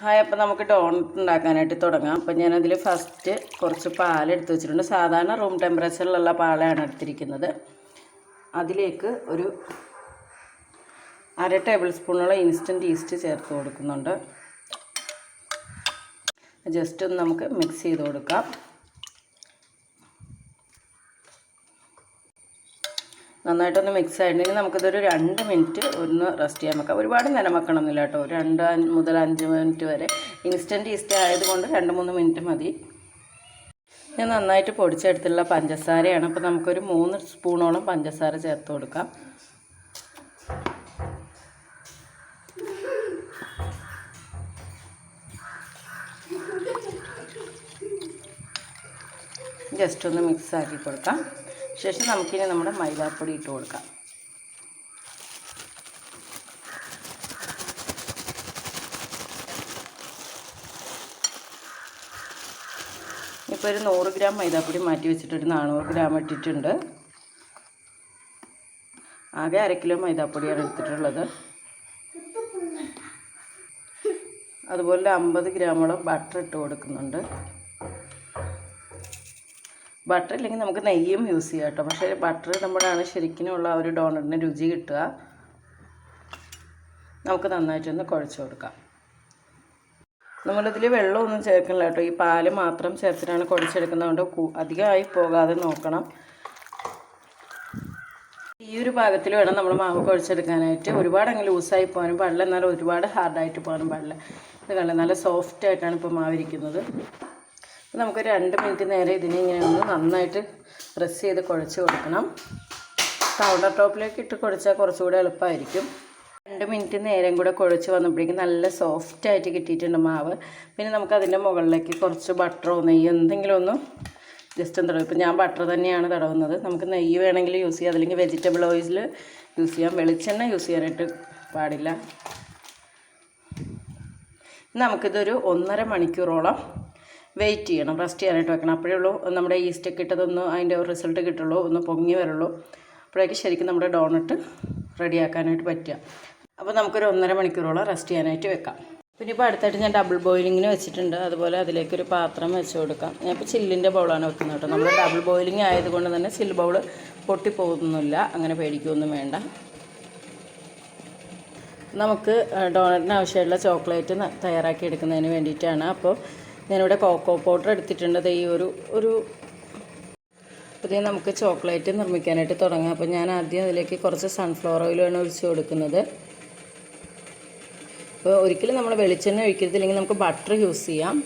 Hi അപ്പോൾ നമുക്ക് doughnut ഉണ്ടാക്കാനായിട്ട് തുടങ്ങാം. അപ്പോൾ ഞാനതിൽ ഫസ്റ്റ് കുറച്ച് പാൽ എടുത്ത് വെച്ചിട്ടുണ്ട്. സാധാരണ റൂം ടെമ്പറേച്ചറിലുള്ള പാലാണ് എടുത്തിരിക്കുന്നത്. അതിലേക്ക് ഒരു അര ടേബിൾ സ്പൂണുള്ള ഇൻസ്റ്റന്റ് ഈസ്റ്റ് ചേർത്ത് കൊടുക്കുന്നുണ്ട്. ജസ്റ്റ് ഒന്ന് നമുക്ക് മിക്സ് ചെയ്ത് കൊടുക്കാം. നന്നായിട്ടൊന്ന് മിക്സ് ആയിട്ടുണ്ടെങ്കിൽ നമുക്കിതൊരു രണ്ട് മിനിറ്റ് ഒന്ന് റെസ്റ്റ് ചെയ്യാൻ വെക്കാം. ഒരുപാട് നേരം വെക്കണമെന്നില്ല കേട്ടോ. രണ്ട് മുതൽ അഞ്ച് മിനിറ്റ് വരെ. ഇൻസ്റ്റന്റ് ഈസ്റ്റ് ആയതുകൊണ്ട് രണ്ട് മൂന്ന് മിനിറ്റ് മതി. ഞാൻ നന്നായിട്ട് പൊടിച്ചെടുത്തുള്ള പഞ്ചസാരയാണ്. അപ്പോൾ നമുക്കൊരു മൂന്ന് സ്പൂണോളം പഞ്ചസാര ചേർത്ത് കൊടുക്കാം. ജസ്റ്റ് ഒന്ന് മിക്സ് ആക്കി കൊടുക്കാം. ശേഷം നമുക്കിനി നമ്മുടെ മൈദാപ്പൊടി ഇട്ട് കൊടുക്കാം. ഇപ്പോൾ ഒരു നൂറ് ഗ്രാം മൈദാപ്പൊടി മാറ്റി വെച്ചിട്ട് ഒരു നാനൂറ് ഗ്രാം ഇട്ടിട്ടുണ്ട്. ആകെ അര കിലോ മൈദാപ്പൊടിയാണ് എടുത്തിട്ടുള്ളത്. അതുപോലെ അമ്പത് ഗ്രാമോളം ബട്ടർ ഇട്ട് കൊടുക്കുന്നുണ്ട്. ബട്ടർ ഇല്ലെങ്കിൽ നമുക്ക് നെയ്യും യൂസ് ചെയ്യാം കേട്ടോ. പക്ഷേ ബട്ടർ ഇടുമ്പോഴാണ് ശരിക്കിനുള്ള ആ ഒരു ഡോണറ്റിന് രുചി കിട്ടുക. നമുക്ക് നന്നായിട്ടൊന്ന് കുഴച്ച് കൊടുക്കാം. നമ്മളിതിൽ വെള്ളമൊന്നും ചേർക്കണില്ല കേട്ടോ. ഈ പാൽ മാത്രം ചേർത്തിട്ടാണ് കുഴച്ചെടുക്കുന്നത്. കൊണ്ട് അധികമായി പോകാതെ നോക്കണം. ഈ ഒരു പാകത്തിൽ വേണം നമ്മൾ മാവ് കുഴച്ചെടുക്കാനായിട്ട്. ഒരുപാട് അങ്ങ് ലൂസായി പോകാനും പാടില്ല. എന്നാൽ ഒരുപാട് ഹാർഡായിട്ട് പോകാനും പാടില്ല. ഇത് കണ്ട നല്ല സോഫ്റ്റ് ആയിട്ടാണ് ഇപ്പോൾ മാവിരിക്കുന്നത്. നമുക്ക് രണ്ട് മിനിറ്റ് നേരെ ഇതിനെ ഇങ്ങനെ ഒന്ന് നന്നായിട്ട് പ്രസ് ചെയ്ത് കുഴച്ച് കൊടുക്കണം. കൗണ്ടർ ടോപ്പിലേക്ക് ഇട്ട് കുഴച്ചാൽ കുറച്ചുകൂടെ എളുപ്പമായിരിക്കും രണ്ട് മിനിറ്റ് നേരം കൂടെ കുഴച്ച് വന്നപ്പോഴേക്കും നല്ല സോഫ്റ്റ് ആയിട്ട് കിട്ടിയിട്ടുണ്ട് മാവ്. പിന്നെ നമുക്ക് അതിന്റെ മുകളിലേക്ക് കുറച്ച് ബട്ടറോ നെയ്യോ എന്തെങ്കിലും ഒന്ന് ജസ്റ്റ് ഒന്ന് തടവും. ഇപ്പം ഞാൻ ബട്ടർ തന്നെയാണ് തടവുന്നത്. നമുക്ക് നെയ്യ് വേണമെങ്കിൽ യൂസ് ചെയ്യാം. അല്ലെങ്കിൽ വെജിറ്റബിൾ ഓയിലിൽ യൂസ് ചെയ്യാം. വെളിച്ചെണ്ണ യൂസ് ചെയ്യാനായിട്ട് പാടില്ല. നമുക്കിതൊരു ഒന്നര മണിക്കൂറോളം വെയിറ്റ് ചെയ്യണം റെസ്റ്റ് ചെയ്യാനായിട്ട് വെക്കണം. അപ്പോഴേ ഉള്ളൂ നമ്മുടെ ഈസ്റ്റൊക്കെ ഇട്ടതൊന്ന് അതിന്റെ റിസൾട്ട് കിട്ടുള്ളൂ ഒന്ന് പൊങ്ങി വരുള്ളൂ. അപ്പോഴേക്ക് ശരിക്കും നമ്മുടെ ഡോണട്ട് റെഡിയാക്കാനായിട്ട് പറ്റുക. അപ്പോൾ നമുക്കൊരു ഒന്നര മണിക്കൂറോളം റെസ്റ്റ് ചെയ്യാനായിട്ട് വെക്കാം. പിന്നെ ഇപ്പോൾ അടുത്തായിട്ട് ഞാൻ ഡബിൾ ബോയിലിങ്ങിന് വെച്ചിട്ടുണ്ട്. അതുപോലെ അതിലേക്കൊരു പാത്രം വെച്ച് കൊടുക്കാം. ഞാൻ ഇപ്പോൾ ചില്ലിന്റെ ബൗളാണ് വെക്കുന്നത് കേട്ടോ. നമ്മൾ ഡബിൾ ബോയിലിംഗ് ആയതുകൊണ്ട് തന്നെ ചില്ല് ബൗൾ പൊട്ടിപ്പോകുന്നില്ല അങ്ങനെ പേടിക്കുകയൊന്നും വേണ്ട. നമുക്ക് ഡോണറ്റിന് ആവശ്യമായിട്ടുള്ള ചോക്ലേറ്റ് തയ്യാറാക്കി എടുക്കുന്നതിന് വേണ്ടിയിട്ടാണ്. അപ്പോൾ ഞാനിവിടെ കോക്കോ പൗഡർ എടുത്തിട്ടുണ്ട്. ഈ ഒരു ഒരു പുതിയ നമുക്ക് ചോക്ലേറ്റ് നിർമ്മിക്കാനായിട്ട് തുടങ്ങാം. അപ്പോൾ ഞാൻ ആദ്യം അതിലേക്ക് കുറച്ച് സൺഫ്ലവർ ഓയിലാണ് ഒഴിച്ച് കൊടുക്കുന്നത്. അപ്പോൾ ഒരിക്കലും നമ്മൾ വെളിച്ചെണ്ണ ഒഴിക്കരുതില്ലെങ്കിൽ നമുക്ക് ബട്ടർ യൂസ് ചെയ്യാം.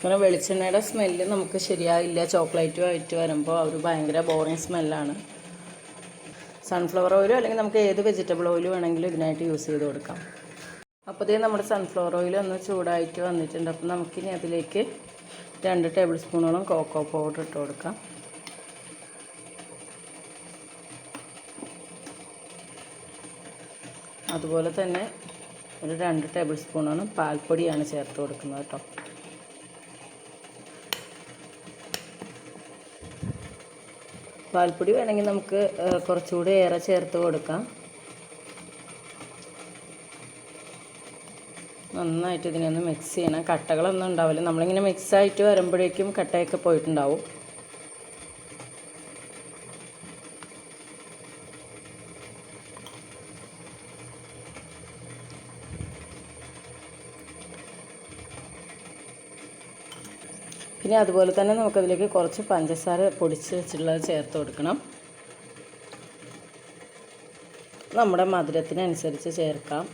കാരണം വെളിച്ചെണ്ണയുടെ സ്മെല്ല് നമുക്ക് ശരിയായില്ല. ചോക്ലേറ്റുമായിട്ട് വരുമ്പോൾ ഒരു ഭയങ്കര ബോറിങ് സ്മെല്ലാണ് സൺഫ്ലവർ ഓയിലോ അല്ലെങ്കിൽ നമുക്ക് ഏത് വെജിറ്റബിൾ ഓയിലും വേണമെങ്കിലും ഇതിനായിട്ട് യൂസ് ചെയ്ത് കൊടുക്കാം. അപ്പോൾ ഇതേ നമ്മുടെ സൺഫ്ലവർ ഓയിൽ ഒന്ന് ചൂടായിട്ട് വന്നിട്ടുണ്ട്. അപ്പോൾ നമുക്കിനി അതിലേക്ക് രണ്ട് ടേബിൾ സ്പൂണോളം കോക്കോ പൗഡർ ഇട്ട് കൊടുക്കാം. അതുപോലെ തന്നെ ഒരു രണ്ട് ടേബിൾ സ്പൂണോളം പാൽപ്പൊടിയാണ് ചേർത്ത് കൊടുക്കുന്നത് കേട്ടോ. പാൽപ്പൊടി വേണമെങ്കിൽ നമുക്ക് കുറച്ചുകൂടി ഏറെ ചേർത്ത് കൊടുക്കാം. നന്നായിട്ട് ഇതിനൊന്ന് മിക്സ് ചെയ്യണം. കട്ടകളൊന്നും ഉണ്ടാവില്ല. നമ്മളിങ്ങനെ മിക്സ് ആയിട്ട് വരുമ്പോഴേക്കും കട്ടയൊക്കെ പോയിട്ടുണ്ടാവും. പിന്നെ അതുപോലെ തന്നെ നമുക്കതിലേക്ക് കുറച്ച് പഞ്ചസാര പൊടിച്ച് വെച്ചിട്ടുള്ളത് ചേർത്ത് കൊടുക്കണം. നമ്മുടെ മധുരത്തിനനുസരിച്ച് ചേർക്കാം.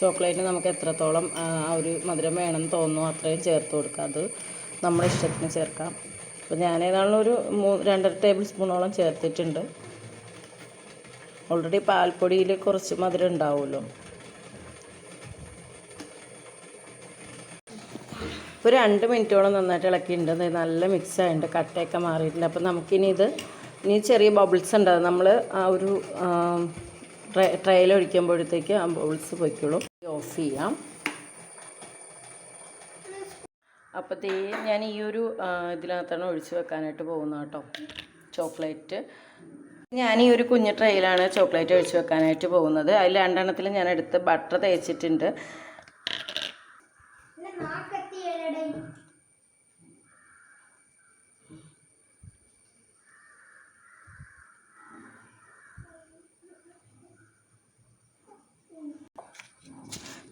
ചോക്ലേറ്റ് നമുക്ക് എത്രത്തോളം ആ ഒരു മധുരം വേണമെന്ന് തോന്നുന്നു അത്രയും ചേർത്ത് കൊടുക്കുക അത് നമ്മുടെ ഇഷ്ടത്തിന് ചേർക്കാം. അപ്പോൾ ഞാൻ ഏതാണ്ട് ഒരു മൂ രണ്ടര ടേബിൾ സ്പൂണോളം ചേർത്തിട്ടുണ്ട്. ഓൾറെഡി പാൽപ്പൊടിയിൽ കുറച്ച് മധുരം ഉണ്ടാവുമല്ലോ. ഇപ്പോൾ രണ്ട് മിനിറ്റോളം നന്നായിട്ട് ഇളക്കിയിട്ടുണ്ട്. നല്ല മിക്സ് ആയിട്ടുണ്ട്. കട്ടയൊക്കെ മാറിയിട്ടുണ്ട്. അപ്പോൾ നമുക്കിനി ഇത് ഇനി ചെറിയ ബബിൾസ് ഉണ്ടാകും നമ്മൾ ആ ഒരു ട്രേ ട്രേയിൽ ഒഴിക്കുമ്പോഴത്തേക്ക് ആ ബബിൾസ് പൊയ്ക്കുള്ളൂ ഓഫ് ചെയ്യാം. ദേ ഞാൻ ഈ ഒരു ഇതിനകത്താണ് ഒഴിച്ചു വെക്കാനായിട്ട് പോകുന്നത് കേട്ടോ. ചോക്ലേറ്റ്. ഞാൻ ഈ ഒരു കുഞ്ഞു ട്രെയിലാണ് ചോക്ലേറ്റ് ഒഴിച്ചു വെക്കാനായിട്ട് പോകുന്നത്. അതിൽ രണ്ടെണ്ണത്തിൽ ഞാൻ എടുത്ത് ബട്ടർ തേച്ചിട്ടുണ്ട്.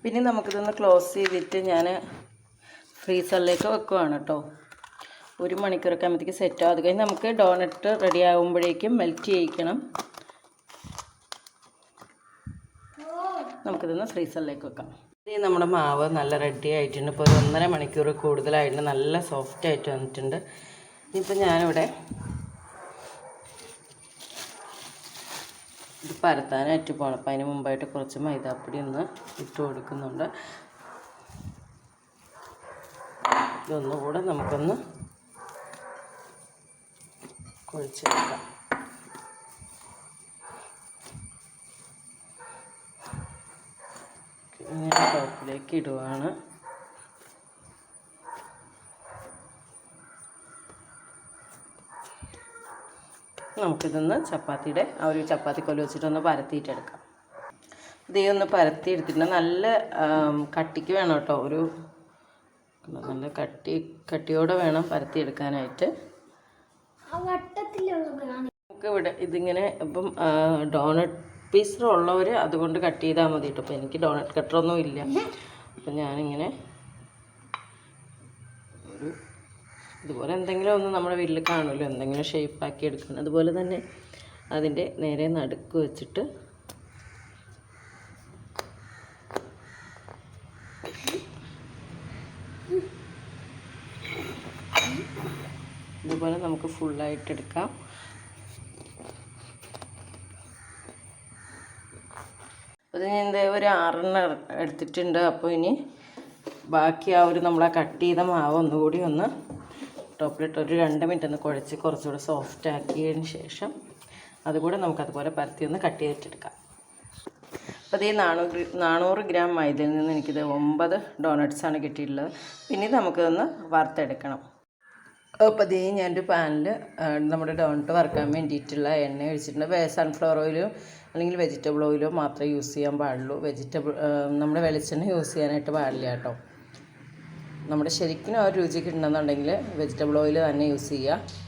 പിന്നെ നമുക്കിതൊന്ന് ക്ലോസ് ചെയ്തിട്ട് ഞാൻ ഫ്രീസറിലേക്ക് വെക്കുവാണ് കേട്ടോ ഒരു മണിക്കൂറൊക്കെ ആകുമ്പോഴത്തേക്ക് സെറ്റ് ആവും. അത് കഴിഞ്ഞ് നമുക്ക് ഡോണറ്റ് റെഡി ആകുമ്പോഴേക്കും മെൽറ്റ് ചെയ്യിക്കണം. നമുക്കിതൊന്ന് ഫ്രീസറിലേക്ക് വെക്കാം. ഇനി നമ്മുടെ മാവ് നല്ല റെഡി ആയിട്ടുണ്ട്. ഇപ്പോൾ ഒരു ഒന്നര മണിക്കൂർ കൂടുതലായിട്ട് നല്ല സോഫ്റ്റ് ആയിട്ട് വന്നിട്ടുണ്ട്. ഇനിയിപ്പോൾ ഞാനിവിടെ പരത്താനായിട്ട് പോകണം അപ്പം അതിന് മുമ്പായിട്ട് കുറച്ച് മൈദാപ്പൊടി ഒന്ന് ഇട്ട് കൊടുക്കുന്നുണ്ട്. ഇതൊന്നുകൂടെ നമുക്കൊന്ന് കുഴിച്ചെടുക്കാം. ഇങ്ങനെ ടോപ്പിലേക്ക് ഇടുവാണ്. നമുക്കിതൊന്ന് ചപ്പാത്തിയുടെ ആ ഒരു ചപ്പാത്തി കൊല വെച്ചിട്ടൊന്ന് പരത്തിയിട്ടെടുക്കാം. ഇത് ഒന്ന് പരത്തി എടുത്തിട്ട് നല്ല കട്ടിക്ക് വേണം കേട്ടോ. ഒരു നല്ല കട്ടി കട്ടിയോടെ വേണം പരത്തിയെടുക്കാനായിട്ട്. നമുക്ക് ഇവിടെ ഇതിങ്ങനെ ഇപ്പം ഡോണറ്റ് പീസർ ഉള്ളവർ അതുകൊണ്ട് കട്ട് ചെയ്താൽ മതി കേട്ടോ അപ്പോൾ എനിക്ക് ഡോണറ്റ് കട്ടറൊന്നും ഇല്ല. അപ്പം ഞാനിങ്ങനെ ഒരു ഇതുപോലെ എന്തെങ്കിലും ഒന്ന് നമ്മുടെ വീട്ടിൽ കാണുമല്ലോ എന്തെങ്കിലും ഷേപ്പാക്കി എടുക്കണം. അതുപോലെ തന്നെ അതിന്റെ നേരെ നടുക്ക് വെച്ചിട്ട് ഇതുപോലെ നമുക്ക് ഫുള്ളായിട്ട് എടുക്കാം. അത് ഞാൻ എന്താ ഒരു ആറെണ്ണം എടുത്തിട്ടുണ്ട്. അപ്പോൾ ഇനി ബാക്കി ആ ഒരു നമ്മളെ കട്ട് ചെയ്ത മാവ് ഒന്നുകൂടി ഒന്ന് ടോപ്പിലിട്ട് ഒരു രണ്ട് മിനിറ്റ് ഒന്ന് കുഴച്ച് കുറച്ചുകൂടെ സോഫ്റ്റ് ആക്കിയതിന് ശേഷം അതുകൂടെ നമുക്കതുപോലെ പരത്തി ഒന്ന് കട്ട് ചെയ്തിട്ടെടുക്കാം. അപ്പോൾ ഈ നാനൂറ് നാനൂറ് ഗ്രാം മൈദയിൽ നിന്ന് എനിക്കിത് ഒമ്പത് ഡോണറ്റ്സ് ആണ് കിട്ടിയിട്ടുള്ളത്. പിന്നെ ഇത് നമുക്കിതൊന്ന് വറുത്തെടുക്കണം. അപ്പോൾ അതേ ഞാനൊരു പാനിൽ നമ്മുടെ ഡോണറ്റ് വറുക്കാൻ വേണ്ടിയിട്ടുള്ള എണ്ണ ഒഴിച്ചിട്ടുണ്ട്. സൺഫ്ലവർ ഓയിലോ അല്ലെങ്കിൽ വെജിറ്റബിൾ ഓയിലോ മാത്രമേ യൂസ് ചെയ്യാൻ പാടുള്ളൂ. വെജിറ്റബിൾ നമ്മുടെ വെളിച്ചെണ്ണ യൂസ് ചെയ്യാനായിട്ട് പാടില്ല കേട്ടോ. നമ്മുടെ ശരിക്കും ആ രുചി കിട്ടണമെന്നുണ്ടെങ്കിൽ വെജിറ്റബിൾ ഓയിൽ തന്നെ യൂസ് ചെയ്യുക.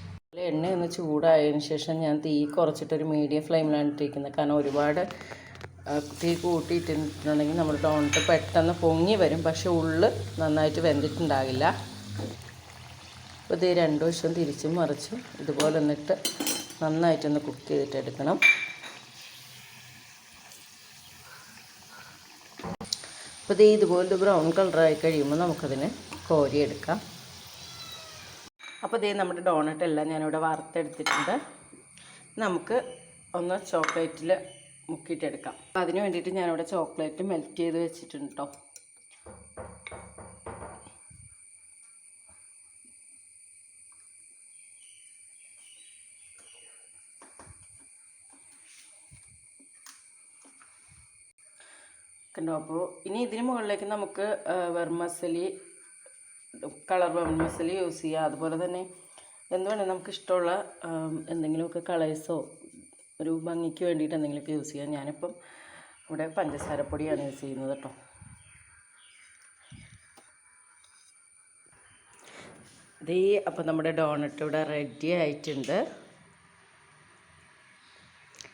എണ്ണ ഒന്ന് ചൂടായതിന് ശേഷം ഞാൻ തീ കുറച്ചിട്ടൊരു മീഡിയം ഫ്ലെയിമിലാണ് ഇട്ടിരിക്കുന്നത്. കാരണം ഒരുപാട് തീ കൂട്ടിയിട്ടിട്ടുണ്ടെങ്കിൽ നമ്മുടെ ടോണിട്ട് പെട്ടെന്ന് പൊങ്ങി വരും. പക്ഷെ ഉള്ള് നന്നായിട്ട് വെന്തിട്ടുണ്ടാകില്ല. അപ്പോൾ ഇത് രണ്ടു വശവും തിരിച്ചും മറിച്ചും ഇതുപോലെ എന്നിട്ട് നന്നായിട്ടൊന്ന് കുക്ക് ചെയ്തിട്ട് അപ്പോൾ ഇത് ഇതുപോലെ ബ്രൗൺ കളറായി കഴിയുമ്പോൾ നമുക്കതിന് കോരിയെടുക്കാം അപ്പോൾ ഇതേ നമ്മുടെ ഡോണറ്റ് എല്ലാം ഞാനിവിടെ വറുത്തെടുത്തിട്ടുണ്ട്. നമുക്ക് ഒന്ന് ചോക്ലേറ്റിൽ മുക്കിയിട്ടെടുക്കാം. അതിന് വേണ്ടിയിട്ട് ഞാനിവിടെ ചോക്ലേറ്റ് മെൽറ്റ് ചെയ്ത് വെച്ചിട്ടുണ്ട് കേട്ടോ കണ്ടോ അപ്പോൾ ഇനി ഇതിന് മുകളിലേക്ക് നമുക്ക് വെർമസലി കളർ വെർമസലി യൂസ് ചെയ്യാം. അതുപോലെ തന്നെ എന്ത് വേണേൽ നമുക്ക് ഇഷ്ടമുള്ള എന്തെങ്കിലുമൊക്കെ കളേഴ്സോ ഒരു ഭംഗിക്ക് വേണ്ടിയിട്ട് എന്തെങ്കിലുമൊക്കെ യൂസ് ചെയ്യാം. ഞാനിപ്പം ഇവിടെ പഞ്ചസാരപ്പൊടിയാണ് യൂസ് ചെയ്യുന്നത് കേട്ടോ. ദേ അപ്പം നമ്മുടെ ഡോണറ്റ് ഇവിടെ റെഡി ആയിട്ടുണ്ട്.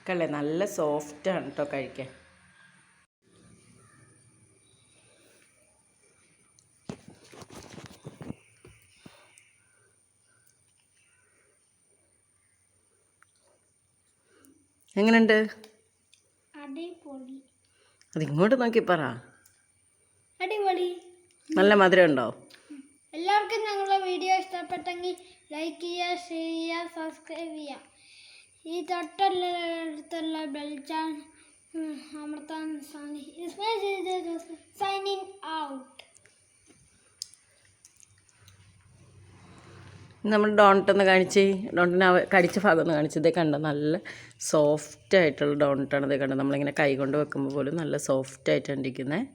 കല്ലേ നല്ല സോഫ്റ്റാണ് കേട്ടോ കഴിക്കാൻ. എങ്ങനെയുണ്ട് അതിങ്ങോട്ട് നോക്കി പറ. അടിപൊളി. നല്ല മധുരം ഉണ്ടോ എല്ലാവർക്കും ഞങ്ങളുടെ വീഡിയോ ഇഷ്ടപ്പെട്ടെങ്കിൽ ലൈക്ക് ചെയ്യുക ഷെയർ ചെയ്യുക സബ്സ്ക്രൈബ് ചെയ്യുക. ഈ തൊട്ടടുത്തുള്ള ബെൽ ചാൻ അമർത്താൻ സൈനിങ് ഔട്ട് നമ്മൾ ഡോണട്ടൊന്ന് കാണിച്ച്. അവ കടിച്ച ഭാഗം ഒന്ന് ഇതേ കണ്ട? നല്ല സോഫ്റ്റ് ആയിട്ടുള്ള ഡോണറ്റാണ് ഇതേ കണ്ടത് നമ്മളിങ്ങനെ കൈ കൊണ്ട് വെക്കുമ്പോൾ പോലും നല്ല സോഫ്റ്റ് ആയിട്ടാണ് ഇരിക്കുന്നത്